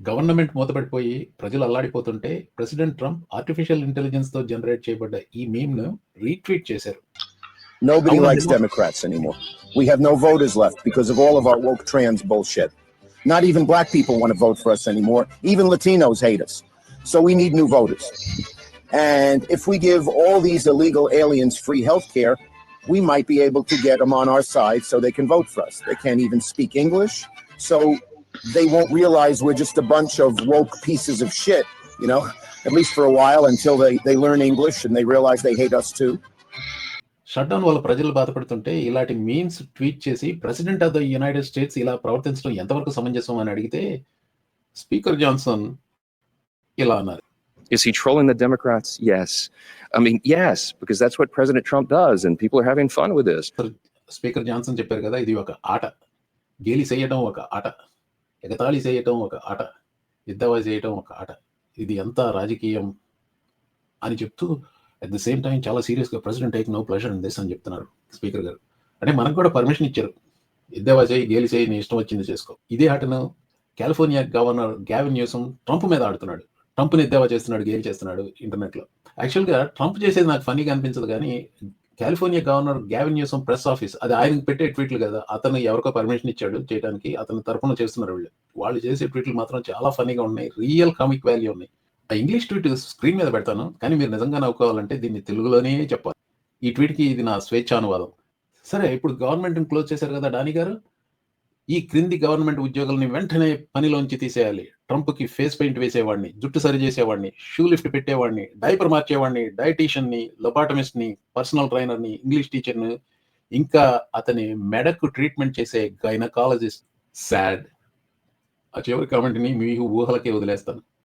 Government మూతపడిపోయి ప్రజలు అల్లాడిపోతుంటే ప్రెసిడెంట్ ట్రంప్ ఆర్టిఫిషియల్ ఇంటెలిజెన్స్ తో జనరేట్ చేయబడ్డ ఈ మీమ్ ను రీట్వీట్ చేశారు Nobody I wanna likes know- Democrats anymore. We have no voters left because of all of our woke trans bullshit. Not even black people want to vote for us anymore. Even Latinos hate us. So we need new voters. And if we give all these illegal aliens free health care, we might be able to get them on our side so they can vote for us. They can't even speak English. So they won't realize we're just a bunch of woke pieces of shit, you know, at least for a while until they, they learn English and they realize they hate us too. Shutdown వల్ల ప్రజలు బాధపడుతుంటే ఇలాంటి memes tweet చేసి president of the United States ఇలా ప్రవర్తించడం ఎంతవరకు సమంజసం అని అడిగితే స్పీకర్ జాన్సన్ ఇలా అన్నారు Is he trolling the Democrats? Yes. I mean, yes, because that's what President Trump does, and people are having fun with this. Speaker Johnson చెప్పారు కదా ఇది ఒక ఆట గేలి చేయడం ఒక ఆట ఎగతాళి చేయటం ఒక ఆట ఎద్దవా చేయటం ఒక ఆట. ఇది ఎంత రాజకీయం అని చెప్తూ అట్ ద సేమ్ టైం చాలా సీరియస్గా president take no pleasure in this అని చెప్తున్నారు స్పీకర్ గారు. అంటే మనకు కూడా పర్మిషన్ ఇచ్చారు. ఎద్దవా చేయి గేలి చేయి నీ ఇష్టం వచ్చింది చేసుకో. ఇదే ఆటను California governor Gavin Newsom Trump మీద ఆడుతున్నాడు. ట్రంప్ని ఎద్దేవా చేస్తున్నాడు గేలి చేస్తున్నాడు ఇంటర్నెట్లో యాక్చువల్గా ట్రంప్ చేసేది నాకు ఫన్నీగా అనిపించదు కానీ California governor Gavin Newsom press office అది ఆయనకు పెట్టే ట్వీట్లు కదా అతను ఎవరికో పర్మిషన్ ఇచ్చాడు చేయడానికి అతని తరఫున చేస్తున్నారు వీళ్ళు. వాళ్ళు చేసే ట్వీట్లు మాత్రం చాలా ఫన్నీగా ఉన్నాయి రియల్ కామిక్ వాల్యూ ఉన్నాయి. ఆ ఇంగ్లీష్ ట్వీట్ స్క్రీన్ మీద పెడతాను కానీ మీరు నిజంగా నవ్వుకోవాలంటే దీన్ని తెలుగులోనే చెప్పాలి. ఈ ట్వీట్కి ఇది నా స్వేచ్ఛానువాదం. సరే ఇప్పుడు గవర్నమెంట్ని క్లోజ్ చేశారు కదా డానీ గారు ఈ క్రింది గవర్నమెంట్ ఉద్యోగుల్ని వెంటనే పనిలోంచి తీసేయాలి. ట్రంప్కి ఫేస్ పెయింట్ వేసేవాడిని జుట్టు సరి చేసేవాడిని షూ లిఫ్ట్ పెట్టేవాడిని డైపర్ మార్చేవాడిని డైటీషియన్ని లొబాటమిస్ట్ని పర్సనల్ ట్రైనర్ని ఇంగ్లీష్ టీచర్ని ఇంకా అతని మెడకు ట్రీట్మెంట్ చేసే గైనకాలజిస్ట్. సాడ్. ఆ చివరి కామెంట్ని మీ ఊహలకే వదిలేస్తాను.